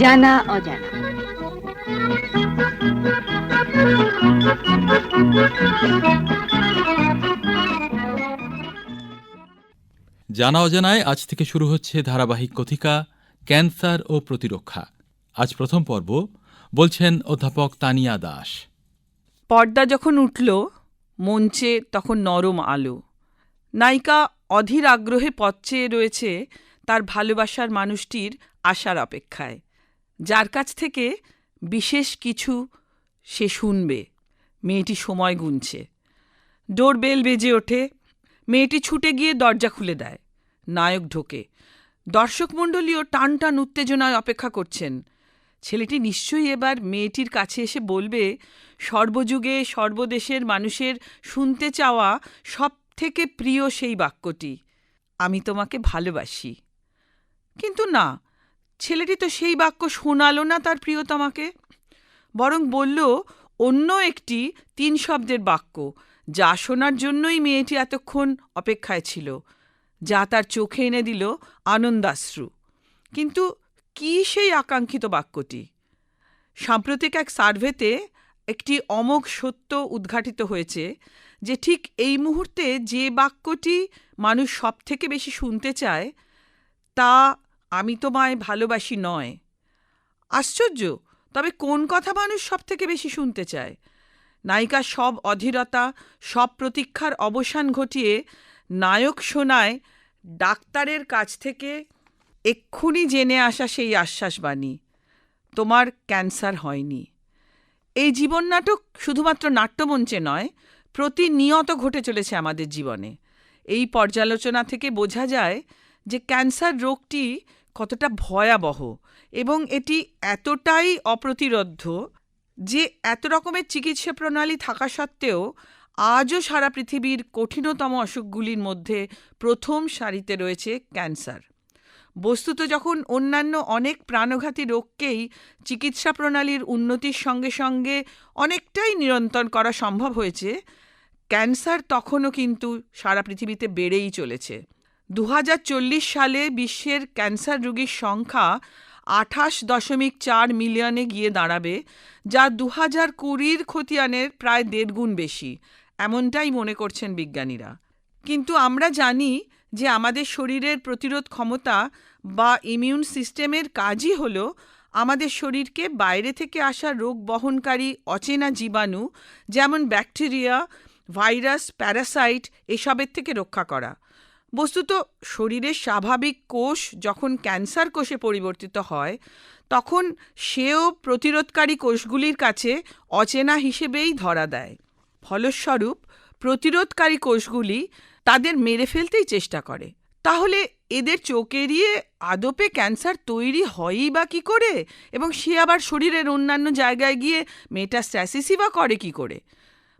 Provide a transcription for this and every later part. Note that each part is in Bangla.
জানা অজানা। জানা অজানায় আজ থেকে শুরু হচ্ছে ধারাবাহিক কথিকা ক্যান্সার ও প্রতিরক্ষা। আজ প্রথম পর্ব বলছেন অধ্যাপক তানিয়া দাস। পর্দা যখন উঠল মঞ্চে তখন নরম আলো। নায়িকা অধীর আগ্রহে পথ চেয়ে রয়েছে তার ভালোবাসার মানুষটির আশার অপেক্ষায়। যার কাছ থেকে বিশেষ কিছু সে শুনবে। মেয়েটি সময় গুনছে। ডোরবেল বেজে ওঠে। মেয়েটি ছুটে গিয়ে দরজা খুলে দেয়। নায়ক ঢোকে। দর্শকমণ্ডলীও টান টান উত্তেজনায় অপেক্ষা করছেন। ছেলেটি নিশ্চয়ই এবার মেয়েটির কাছে এসে বলবে, সর্বযুগে সর্বদেশের মানুষের শুনতে চাওয়া সব থেকে প্রিয় সেই বাক্যটি। আমি তোমাকে ভালোবাসি। কিন্তু না ছেলেটি তো সেই বাক্য শোনালো না তার প্রিয়তমাকে, বরং বলল, অন্য একটি তিন শব্দের বাক্য, যা শোনার জন্যই মেয়েটি এতক্ষণ অপেক্ষায় ছিল, যা তার চোখে এনে দিল আনন্দাশ্রু। কিন্তু কী সেই আকাঙ্ক্ষিত বাক্যটি? সাম্প্রতিক এক সার্ভেতে একটি অমোঘ সত্য উদ্ঘাটিত হয়েছে, যে ঠিক এই মুহূর্তে যে বাক্যটি মানুষ সব থেকে বেশি শুনতে চায়, তা আমি তোমায় ভালোবাসি নয়। আশ্চর্য! তবে কোন কথা মানুষ সব থেকে বেশি শুনতে চায়? নায়িকার সব অধীরতা, সব প্রতীক্ষার অবসান ঘটিয়ে নায়ক শোনায় ডাক্তারের কাছ থেকে এক্ষুনি জেনে আসা সেই আশ্বাসবাণী, তোমার ক্যান্সার হয়নি। এই জীবন নাটক শুধুমাত্র নাট্যমঞ্চে নয়, প্রতিনিয়ত ঘটে চলেছে আমাদের জীবনে। এই পর্যালোচনা থেকে বোঝা যায় যে ক্যান্সার রোগটি কতটা ভয়াবহ এবং এটি এতটাই অপ্রতিরোধ্য যে এত রকমের চিকিৎসা প্রণালী থাকা সত্ত্বেও আজও সারা পৃথিবীর কঠিনতম অসুখগুলির মধ্যে প্রথম সারিতে রয়েছে ক্যান্সার। বস্তুত যখন অন্যান্য অনেক প্রাণঘাতী রোগকেই চিকিৎসা প্রণালীর উন্নতির সঙ্গে সঙ্গে অনেকটাই নিরন্তর করা সম্ভব হয়েছে, ক্যান্সার তখনও কিন্তু সারা পৃথিবীতে বেড়েই চলেছে। দু হাজার চল্লিশ সালে বিশ্বের ক্যান্সার রোগীর সংখ্যা আঠাশ দশমিক চার মিলিয়নে গিয়ে দাঁড়াবে, যা দু হাজার কুড়ির খতিয়ানের প্রায় দেড় গুণ বেশি, এমনটাই মনে করছেন বিজ্ঞানীরা। কিন্তু আমরা জানি যে আমাদের শরীরের প্রতিরোধ ক্ষমতা বা ইমিউন সিস্টেমের কাজই হল আমাদের শরীরকে বাইরে থেকে আসা রোগ বহনকারী অচেনা জীবাণু, যেমন ব্যাকটেরিয়া, ভাইরাস, প্যারাসাইট, এসবের থেকে রক্ষা করা। বস্তুত শরীরের স্বাভাবিক কোষ যখন ক্যান্সার কোষে পরিবর্তিত হয়, তখন সেও প্রতিরোধকারী কোষগুলির কাছে অচেনা হিসেবেই ধরা দেয়। ফলস্বরূপ, প্রতিরোধকারী কোষগুলি তাদের মেরে ফেলতেই চেষ্টা করে। তাহলে এদের চোখ এড়িয়ে আদপে ক্যান্সার তৈরি হয়ই বা কী করে? এবং সে আবার শরীরের অন্যান্য জায়গায় গিয়ে মেটাস্ট্যাসিসই বা করে কি করে?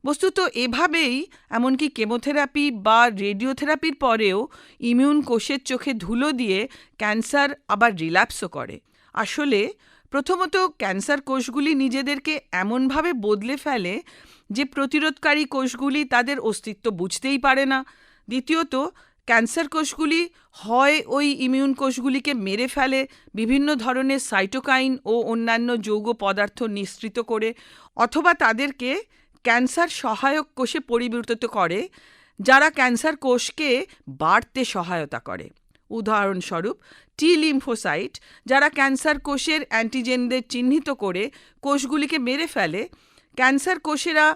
বস্তুত এভাবেই, এমনকি কেমোথেরাপি বা রেডিওথেরাপির পরেও ইমিউন কোষের চোখে ধুলো দিয়ে ক্যান্সার আবার রিল্যাপসও করে। আসলে প্রথমত ক্যান্সার কোষগুলি নিজেদেরকে এমনভাবে বদলে ফেলে যে প্রতিরোধকারী কোষগুলি তাদের অস্তিত্ব বুঝতেই পারে না। দ্বিতীয়ত, ক্যান্সার কোষগুলি হয় ওই ইমিউন কোষগুলিকে মেরে ফেলে, বিভিন্ন ধরনের সাইটোকাইন ও অন্যান্য যৌগ পদার্থ নিঃসৃত করে, অথবা তাদেরকে ক্যান্সার সহায়ক কোষে পরিবর্তিত করে, যারা ক্যান্সার কোষকে বাড়তে সহায়তা করে। উদাহরণস্বরূপ টি লিম্ফোসাইট যারা ক্যান্সার কোষের অ্যান্টিজেনদের চিহ্নিত করে কোষগুলিকে মেরে ফেলে, ক্যান্সার কোষেরা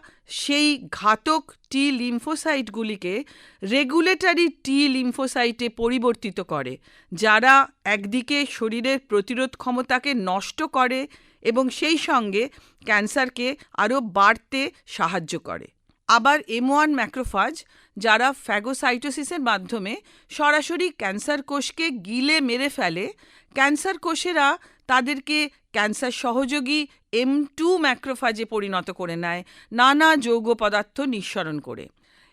সেই ঘাতক টি লিম্ফোসাইটগুলিকে রেগুলেটরি টি লিম্ফোসাইটে পরিবর্তিত করে, যারা একদিকে শরীরের প্রতিরোধ ক্ষমতাকে নষ্ট করে এবং সেই সঙ্গে ক্যান্সারকে আরও বাড়তে সাহায্য করে। আবার এম ওয়ান ম্যাক্রোফাজ, যারা ফ্যাগোসাইটোসিসের মাধ্যমে সরাসরি ক্যান্সার কোষকে গিলে মেরে ফেলে, ক্যান্সার কোষেরা তাদেরকে ক্যান্সার সহযোগী এম টু ম্যাক্রোফাজে পরিণত করে নেয়, নানা যৌগ পদার্থ নিঃসরণ করে।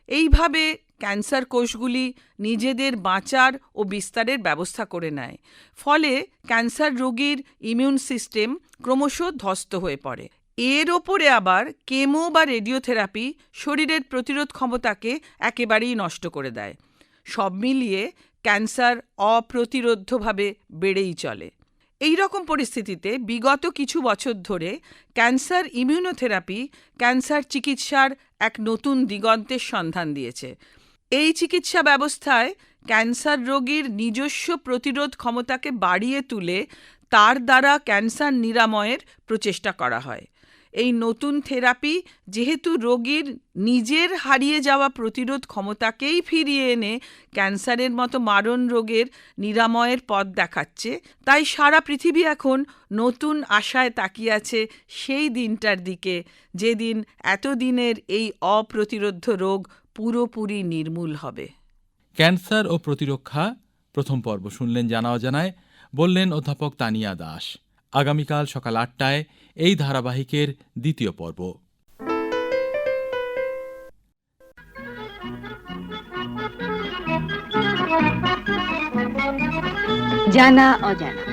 এইভাবে ক্যান্সার কোষগুলি নিজেদের বাঁচার ও বিস্তারের ব্যবস্থা করে নেয়। ফলে ক্যান্সার রোগীর ইমিউন সিস্টেম ক্রমশ ধ্বস্ত হয়ে পড়ে। এর ওপরে আবার কেমো বা রেডিওথেরাপি শরীরের প্রতিরোধ ক্ষমতাকে একেবারেই নষ্ট করে দেয়। সব মিলিয়ে ক্যান্সার অপ্রতিরোধ্যভাবে বেড়েই চলে। এই রকম পরিস্থিতিতে বিগত কিছু বছর ধরে ক্যান্সার ইমিউনোথেরাপি ক্যান্সার চিকিৎসার এক নতুন দিগন্তের সন্ধান দিয়েছে। এই চিকিৎসা ব্যবস্থায় ক্যান্সার রোগীর নিজস্ব প্রতিরোধ ক্ষমতাকে বাড়িয়ে তুলে তার দ্বারা ক্যান্সার নিরাময়ের প্রচেষ্টা করা হয়। এই নতুন থেরাপি যেহেতু রোগীর নিজের হারিয়ে যাওয়া প্রতিরোধ ক্ষমতাকেই ফিরিয়ে এনে ক্যান্সারের মতো মারণ রোগের নিরাময়ের পথ দেখাচ্ছে, তাই সারা পৃথিবী এখন নতুন আশায় তাকিয়ে আছে সেই দিনটার দিকে, যেদিন এতদিনের এই অপ্রতিরোধ্য রোগ পুরোপুরি নির্মূল হবে। ক্যান্সার ও প্রতিরক্ষা প্রথম পর্ব শুনলেন জানা অজানায় বললেন অধ্যাপক তানিয়া দাস। আগামীকাল সকাল আটটায় এই ধারাবাহিকের দ্বিতীয় পর্ব। জানা অজানা।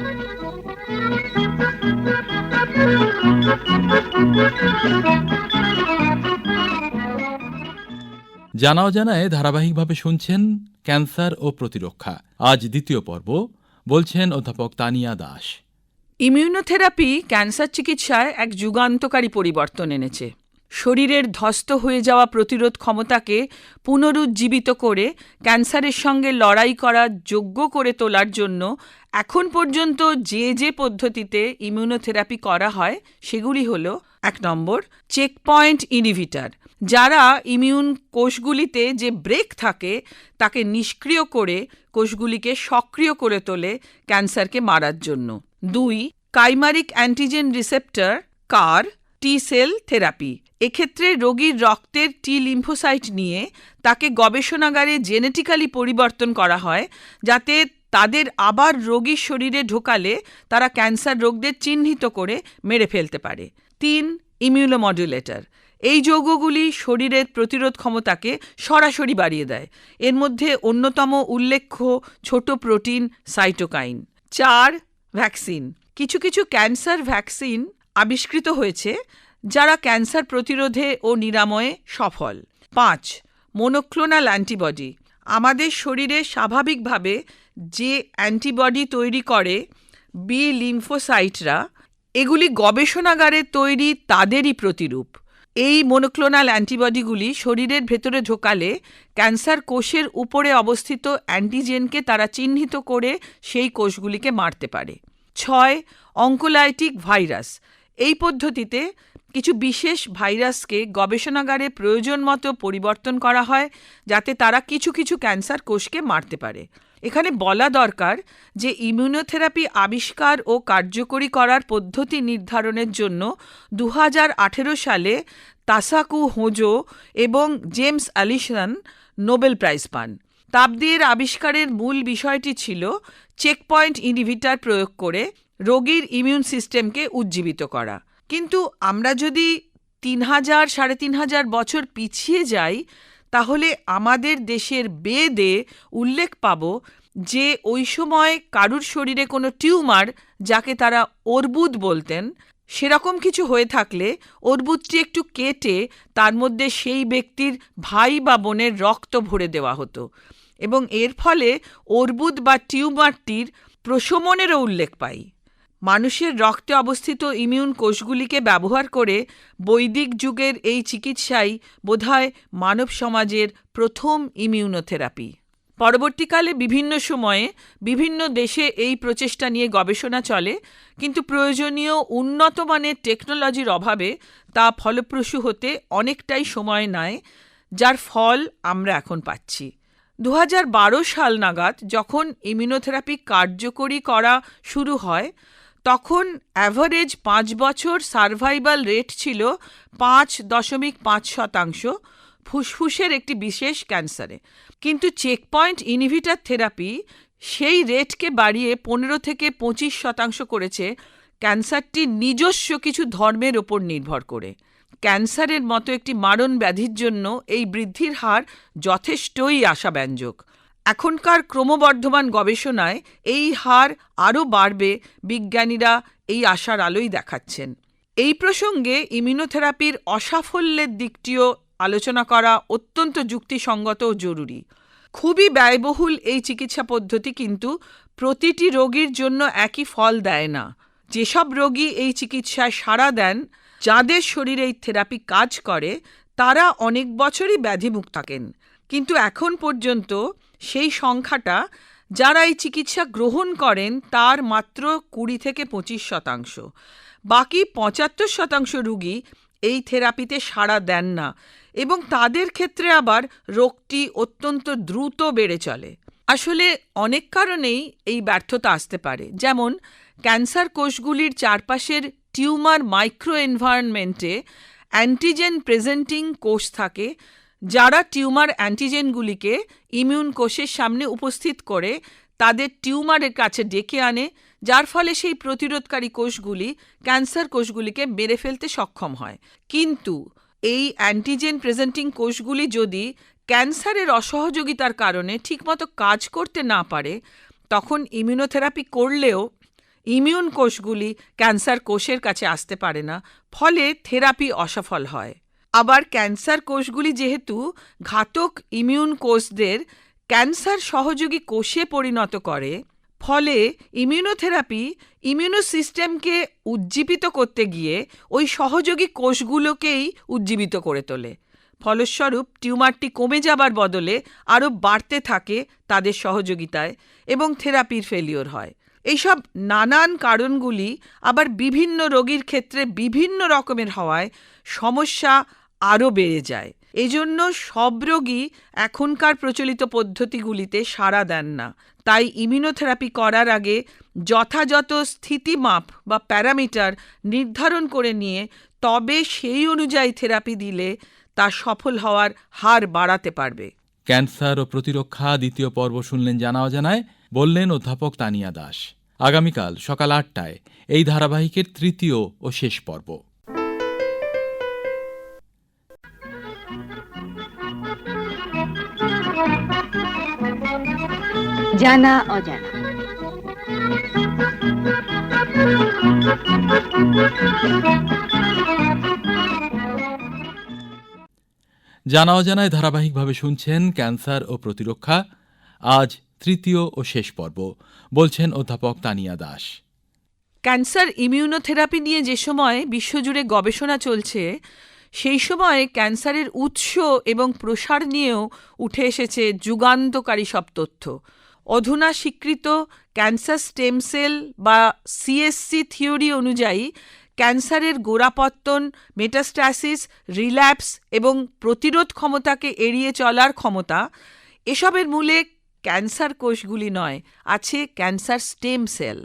জানা জানায় ধারাবাহিকভাবে শুনছেন ক্যান্সার ও প্রতিরক্ষা। আজ দ্বিতীয় পর্ব, বলছেন অধ্যাপক তানিয়া দাস। ইমিউনোথেরাপি ক্যান্সার চিকিৎসায় এক যুগান্তকারী পরিবর্তন এনেছে। শরীরের ধ্বস্ত হয়ে যাওয়া প্রতিরোধ ক্ষমতাকে পুনরুজ্জীবিত করে ক্যান্সারের সঙ্গে লড়াই করার যোগ্য করে তোলার জন্য এখন পর্যন্ত যে যে পদ্ধতিতে ইমিউনোথেরাপি করা হয়, সেগুলি হল এক নম্বর চেকপয়েন্ট ইনহিবিটার যারা ইমিউন কোষগুলিতে যে ব্রেক থাকে, তাকে নিষ্ক্রিয় করে, কোষগুলিকে সক্রিয় করে তোলে ক্যান্সারকে মারার জন্য। দুই chimeric antigen receptor CAR T cell therapy এক্ষেত্রে রোগীর রক্তের টি লিম্ফোসাইট নিয়ে তাকে গবেষণাগারে জেনেটিক্যালি পরিবর্তন করা হয়, যাতে তাদের আবার রোগীর শরীরে ঢোকালে তারা ক্যান্সার রোগদের চিহ্নিত করে মেরে ফেলতে পারে। তিন ইমিউনোমডুলেটর এই যৌগগুলি শরীরের প্রতিরোধ ক্ষমতাকে সরাসরি বাড়িয়ে দেয়। এর মধ্যে অন্যতম উল্লেখ্য ছোট প্রোটিন সাইটোকাইন চার ভ্যাকসিন কিছু কিছু ক্যান্সার ভ্যাকসিন আবিষ্কৃত হয়েছে, যারা ক্যান্সার প্রতিরোধে ও নিরাময়ে সফল। পাঁচ মোনোক্লোনাল অ্যান্টিবডি আমাদের শরীরে স্বাভাবিকভাবে যে অ্যান্টিবডি তৈরি করে বি লিম্ফোসাইটরা এগুলি গবেষণাগারে তৈরি তাদেরই প্রতিরূপ। এই মনোক্লোনাল অ্যান্টিবডিগুলি শরীরের ভেতরে ঢোকালে ক্যান্সার কোষের উপরে অবস্থিত অ্যান্টিজেনকে তারা চিহ্নিত করে সেই কোষগুলিকে মারতে পারে। ছয় অঙ্কোলাইটিক ভাইরাস এই পদ্ধতিতে কিছু বিশেষ ভাইরাসকে গবেষণাগারে প্রয়োজন মতো পরিবর্তন করা হয়, যাতে তারা কিছু কিছু ক্যান্সার কোষকে মারতে পারে। এখানে বলা দরকার যে ইমিউনোথেরাপি আবিষ্কার ও কার্যকরী করার পদ্ধতি নির্ধারণের জন্য দু হাজার আঠেরো সালে তাসাকু হোজো এবং জেমস অ্যালিসন নোবেল প্রাইজ পান। তাপদিয়ের আবিষ্কারের মূল বিষয়টি ছিল চেকপয়েন্ট ইনহিবিটার প্রয়োগ করে রোগীর ইমিউন সিস্টেমকে উজ্জীবিত করা। কিন্তু আমরা যদি তিন হাজার, সাড়ে তিন হাজার বছর পিছিয়ে যাই তাহলে আমাদের দেশের বেদে উল্লেখ পাব যে ওই সময় কারুর শরীরে কোনো টিউমার, যাকে তারা অর্বুদ বলতেন, সেরকম কিছু হয়ে থাকলে অর্বুদটি একটু কেটে তার মধ্যে সেই ব্যক্তির ভাই বা বোনের রক্ত ভরে দেওয়া হতো এবং এর ফলে অর্বুদ বা টিউমারটির প্রশমনেরও উল্লেখ পাই। মানুষের রক্তে অবস্থিত ইমিউন কোষগুলিকে ব্যবহার করে বৈদিক যুগের এই চিকিৎসাই বোধহয় মানব সমাজের প্রথম ইমিউনোথেরাপি। পরবর্তীকালে বিভিন্ন সময়ে বিভিন্ন দেশে এই প্রচেষ্টা নিয়ে গবেষণা চলে, কিন্তু প্রয়োজনীয় উন্নত মানের টেকনোলজির অভাবে তা ফলপ্রসূ হতে অনেকটাই সময় নেয়, যার ফল আমরা এখন পাচ্ছি। দু হাজার বারো সাল নাগাদ যখন ইমিউনোথেরাপি কার্যকরী করা শুরু হয় তখন অ্যাভারেজ পাঁচ বছর সার্ভাইভাল রেট ছিল পাঁচ দশমিক পাঁচ শতাংশ, ফুসফুসের একটি বিশেষ ক্যান্সারে। কিন্তু চেকপয়েন্ট ইনহিবিটার থেরাপি সেই রেটকে বাড়িয়ে পনেরো থেকে পঁচিশ শতাংশ করেছে ক্যান্সারটি নিজস্ব কিছু ধর্মের ওপর নির্ভর করে। ক্যান্সারের মতো একটি মারণ ব্যাধির জন্য এই বৃদ্ধির হার যথেষ্টই আশাব্যঞ্জক। এখনকার ক্রমবর্ধমান গবেষণায় এই হার আরও বাড়বে, বিজ্ঞানীরা এই আশার আলোই দেখাচ্ছেন। এই প্রসঙ্গে ইমিউনোথেরাপির অসাফল্যের দিকটিও আলোচনা করা অত্যন্ত যুক্তিসঙ্গত ও জরুরি। খুবই ব্যয়বহুল এই চিকিৎসা পদ্ধতি কিন্তু প্রতিটি রোগীর জন্য একই ফল দেয় না। যেসব রোগী এই চিকিৎসায় সাড়া দেন, যাদের শরীরে এই থেরাপি কাজ করে, তারা অনেক বছরই ব্যাধিমুক্ত থাকেন। কিন্তু এখন পর্যন্ত সেই সংখ্যাটা যারা এই চিকিৎসা গ্রহণ করেন তার মাত্র কুড়ি থেকে পঁচিশ শতাংশ। বাকি পঁচাত্তর শতাংশ রুগী এই থেরাপিতে সাড়া দেন না এবং তাদের ক্ষেত্রে আবার রোগটি অত্যন্ত দ্রুত বেড়ে চলে। আসলে অনেক কারণেই এই ব্যর্থতা আসতে পারে। যেমন, ক্যান্সার কোষগুলির চারপাশের টিউমার মাইক্রো এনভায়রনমেন্টে অ্যান্টিজেন প্রেজেন্টিং কোষ থাকে যারা টিউমার অ্যান্টিজেনগুলিকে ইমিউন কোষের সামনে উপস্থিত করে, তাদের টিউমারের কাছে ডেকে আনে, যার ফলে সেই প্রতিরোধকারী কোষগুলি ক্যান্সার কোষগুলিকে মেরে ফেলতে সক্ষম হয়। কিন্তু এই অ্যান্টিজেন প্রেজেন্টিং কোষগুলি যদি ক্যান্সারের অসহযোগিতার কারণে ঠিকমতো কাজ করতে না পারে, তখন ইমিউনোথেরাপি করলেও ইমিউন কোষগুলি ক্যান্সার কোষের কাছে আসতে পারে না, ফলে থেরাপি অসফল হয়। আবার ক্যান্সার কোষগুলি যেহেতু ঘাতক ইমিউন কোষদের ক্যান্সার সহযোগী কোষে পরিণত করে, ফলে ইমিউনোথেরাপি ইমিউনো সিস্টেমকে উজ্জীবিত করতে গিয়ে ওই সহযোগী কোষগুলোকেই উজ্জীবিত করে তোলে। ফলস্বরূপ টিউমারটি কমে যাবার বদলে আরও বাড়তে থাকে তাদের সহযোগিতায় এবং থেরাপির ফেলিওর হয়। এইসব নানান কারণগুলি আবার বিভিন্ন রোগীর ক্ষেত্রে বিভিন্ন রকমের হওয়ায় সমস্যা আরও বেড়ে যায়। এজন্য সব রোগী এখনকার প্রচলিত পদ্ধতিগুলিতে সাড়া দেন না। তাই ইমিউনোথেরাপি করার আগে যথাযথ স্থিতিমাপ বা প্যারামিটার নির্ধারণ করে নিয়ে তবে সেই অনুযায়ী থেরাপি দিলে তা সফল হওয়ার হার বাড়াতে পারবে। ক্যান্সার ও প্রতিরক্ষা দ্বিতীয় পর্ব শুনলেন জানা অজানায়, বললেন অধ্যাপক তানিয়া দাস। আগামীকাল সকাল আটটায় এই ধারাবাহিকের তৃতীয় ও শেষ পর্ব। জানা অজানা। জানা অজানায় ধারাবাহিকভাবে শুনছেন ক্যান্সার ও প্রতিরক্ষা। আজ তৃতীয় ও শেষ পর্ব বলছেন অধ্যাপক তানিয়া দাস। ক্যান্সার ইমিউনোথেরাপি নিয়ে যে সময় বিশ্বজুড়ে গবেষণা চলছে সেই সময় ক্যান্সারের উৎস এবং প্রসার নিয়েও উঠে এসেছে যুগান্তকারী সব তথ্য। অধুনা স্বীকৃত ক্যান্সার স্টেম সেল বা সিএসসি থিওরি অনুযায়ী ক্যান্সারের গোড়াপত্তন মেটাস্ট্যাসিস রিল্যাপস এবং প্রতিরোধ ক্ষমতাকে এড়িয়ে চলার ক্ষমতা, এসবের মূলে ক্যান্সার কোষগুলি নয়, আছে ক্যান্সার স্টেম সেল।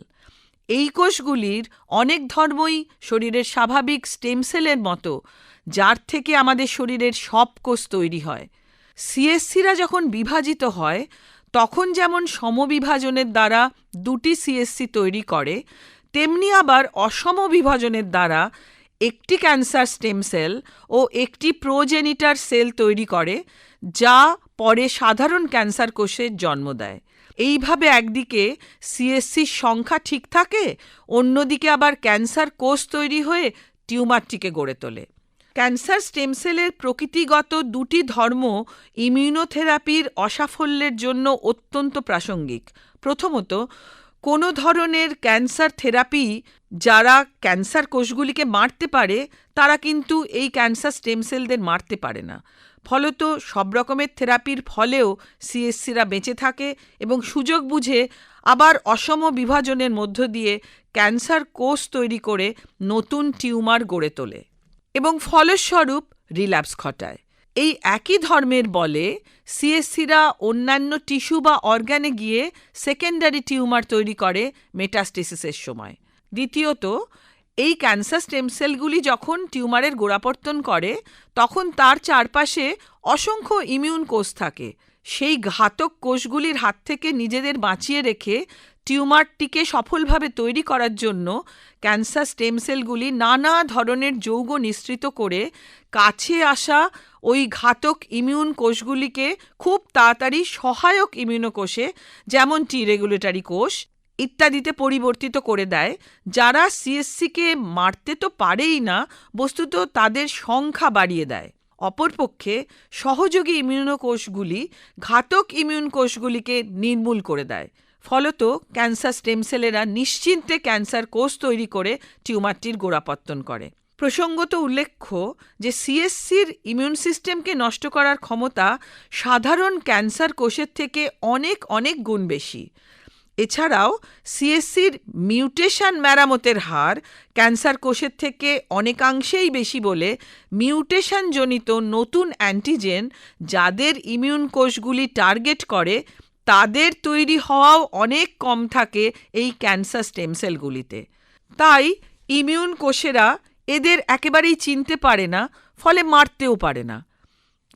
এই কোষগুলির অনেক ধর্মই শরীরের স্বাভাবিক স্টেম সেলের মতো, যার থেকে আমাদের শরীরের সব কোষ তৈরি হয়। সিএসসিরা যখন বিভাজিত হয় তখন যেমন সমবিভাজনের দ্বারা দুটি সিএসসি তৈরি করে, তেমনি আবার অসম বিভাজনের দ্বারা একটি ক্যান্সার স্টেম সেল ও একটি প্রোজেনিটার সেল তৈরি করে, যা পরে সাধারণ ক্যান্সার কোষের জন্ম দেয়। এইভাবে একদিকে সিএসসির সংখ্যা ঠিক থাকে, অন্যদিকে আবার ক্যান্সার কোষ তৈরি হয়ে টিউমারটিকে গড়ে তোলে। ক্যান্সার স্টেম সেলের প্রকৃতিগত দুটি ধর্ম ইমিউনোথেরাপির অসাফল্যের জন্য অত্যন্ত প্রাসঙ্গিক। প্রথমত, কোনো ধরনের ক্যান্সার থেরাপি যারা ক্যান্সার কোষগুলিকে মারতে পারে, তারা কিন্তু এই ক্যান্সার স্টেম সেলদের মারতে পারে না। ফলত, সব রকমের থেরাপির ফলেও সিএসসিরা বেঁচে থাকে এবং সুযোগ বুঝে আবার অসম বিভাজনের মধ্য দিয়ে ক্যান্সার কোষ তৈরি করে নতুন টিউমার গড়ে তোলে। এবং ফলস্বরূপ রিল্যাপস ঘটায়। এই একই ধর্মের বলে সিএসসিরা অন্যান্য টিস্যু বা অর্গানে গিয়ে সেকেন্ডারি টিউমার তৈরি করে মেটাস্টেসিসের সময়। দ্বিতীয়ত, এই ক্যান্সার স্টেম সেলগুলি যখন টিউমারের গোড়াপত্তন করে, তখন তার চারপাশে অসংখ্য ইমিউন কোষ থাকে। সেই ঘাতক কোষগুলির হাত থেকে নিজেদের বাঁচিয়ে রেখে টিউমারটিকে সফলভাবে তৈরি করার জন্য ক্যান্সার স্টেম সেলগুলি নানা ধরনের যৌগ নিঃসৃত করে কাছে আসা ওই ঘাতক ইমিউন কোষগুলিকে খুব তাড়াতাড়ি সহায়ক ইমিউনো কোষে যেমন টি রেগুলেটরি কোষ, ইত্যাদিতে পরিবর্তিত করে দেয়, যারা সিএসসিকে মারতে তো পারেই না, বস্তুত তাদের সংখ্যা বাড়িয়ে দেয়। অপরপক্ষে সহযোগী ইমিউনো কোষগুলি ঘাতক ইমিউন কোষগুলিকে নির্মূল করে দেয়। ফলত ক্যান্সার স্টেম সেলেরা নিশ্চিন্তে ক্যান্সার কোষ তৈরি করে টিউমারটির গোড়াপত্তন করে। প্রসঙ্গত উল্লেখ্য যে সিএসসির ইমিউন সিস্টেমকে নষ্ট করার ক্ষমতা সাধারণ ক্যান্সার কোষের থেকে অনেক অনেক গুণ বেশি। এছাড়াও সিএসসির মিউটেশন মেরামতের হার ক্যান্সার কোষের থেকে অনেকাংশেই বেশি বলে মিউটেশনজনিত নতুন অ্যান্টিজেন যাদের ইমিউন কোষগুলি টার্গেট করে, তাদের তৈরি হওয়াও অনেক কম থাকে এই ক্যান্সার স্টেম সেলগুলিতে তাই ইমিউন কোষেরা এদের একেবারেই চিনতে পারে না, ফলে মারতেও পারে না।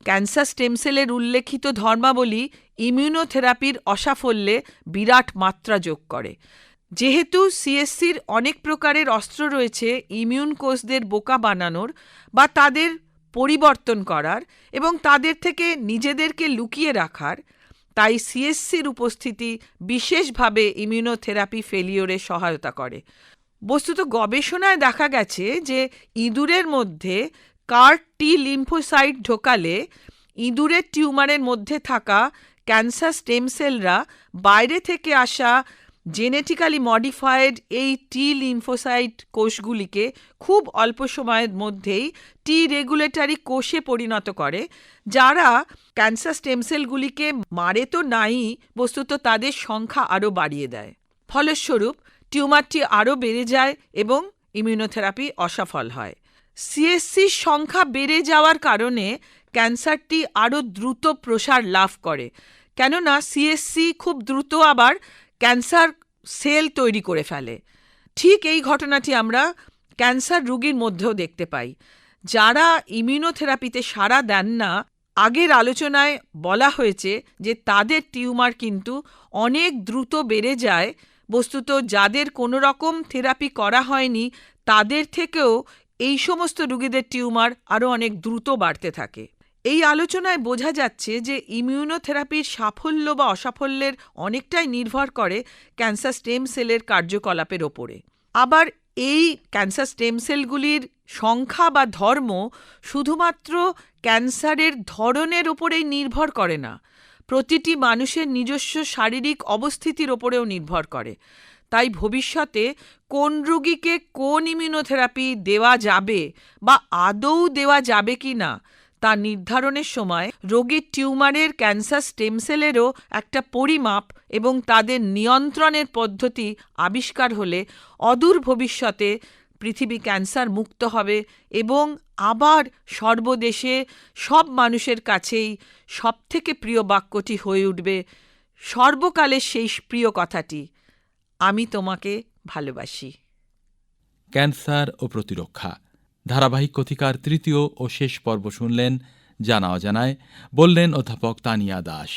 ক্যান্সার স্টেম সেলের উল্লেখিত ধর্মাবলী ইমিউনোথেরাপির অসাফল্যে বিরাট মাত্রা যোগ করে। যেহেতু সিএসসির অনেক প্রকারের অস্ত্র রয়েছে ইমিউন কোষদের বোকা বানানোর বা তাদের পরিবর্তন করার এবং তাদের থেকে নিজেদেরকে লুকিয়ে রাখার, তাই সিএসসির উপস্থিতি বিশেষভাবে ইমিউনোথেরাপি ফেলিওরে সহায়তা করে। বস্তুত গবেষণায় দেখা গেছে যে ইঁদুরের মধ্যে কার টি লিম্ফোসাইট ঢোকালে ইঁদুরের টিউমারের মধ্যে থাকা ক্যান্সার স্টেম সেলরা বাইরে থেকে আসা জেনেটিক্যালি মডিফাইড এই টি লিম্ফোসাইট কোষগুলিকে খুব অল্প সময়ের মধ্যেই টি রেগুলেটরি কোষে পরিণত করে, যারা ক্যান্সার স্টেম সেলগুলিকে মারে তো নাই, বস্তুত তাদের সংখ্যা আরও বাড়িয়ে দেয়। ফলস্বরূপ, টিউমারটি আরও বেড়ে যায় এবং ইমিউনোথেরাপি অসফল হয়। সিএসসির সংখ্যা বেড়ে যাওয়ার কারণে ক্যান্সারটি আরও দ্রুত প্রসার লাভ করে। কেননা সিএসসি খুব দ্রুত আবার ক্যান্সার সেল তৈরি করে ফেলে। ঠিক এই ঘটনাটি আমরা ক্যান্সার রোগীর মধ্যেও দেখতে পাই। যারা ইমিউনোথেরাপিতে সাড়া দেন না, আগের আলোচনায় বলা হয়েছে যে তাদের টিউমার কিন্তু অনেক দ্রুত বেড়ে যায়। বস্তুত যাদের কোনো রকম থেরাপি করা হয়নি, তাদের থেকেও এই সমস্ত রোগীদের টিউমার আরও অনেক দ্রুত বাড়তে থাকে। এই আলোচনায় বোঝা যাচ্ছে যে ইমিউনোথেরাপির সাফল্য বা অসাফল্যের অনেকটাই নির্ভর করে ক্যান্সার স্টেম সেলের কার্যকলাপের ওপরে। আবার এই ক্যান্সার স্টেম সেলগুলির সংখ্যা বা ধর্ম শুধুমাত্র ক্যান্সারের ধরনের ওপরেই নির্ভর করে না, প্রতিটি মানুষের নিজস্ব শারীরিক অবস্থিতির ওপরেও নির্ভর করে। তাই ভবিষ্যতে কোন রোগীকে কোন ইমিউনোথেরাপি দেওয়া যাবে বা আদৌ দেওয়া যাবে কি না, তা নির্ধারণের সময় রোগীর টিউমারের ক্যান্সার স্টেম সেলেরও একটা পরিমাপ এবং তাদের নিয়ন্ত্রণের পদ্ধতি আবিষ্কার হলে অদূর ভবিষ্যতে পৃথিবী ক্যান্সার মুক্ত হবে এবং আবার সর্বদেশে সব মানুষের কাছেই সবথেকে প্রিয় বাক্যটি হয়ে উঠবে, সর্বকালের সেই প্রিয় কথাটি। আমি তোমাকে ভালোবাসি। ক্যান্সার ও প্রতিরক্ষা। ধারাবাহিক কথিকার তৃতীয় ও শেষ পর্ব শুনলেন, জানা অজানায় বললেন অধ্যাপক তানিয়া দাস।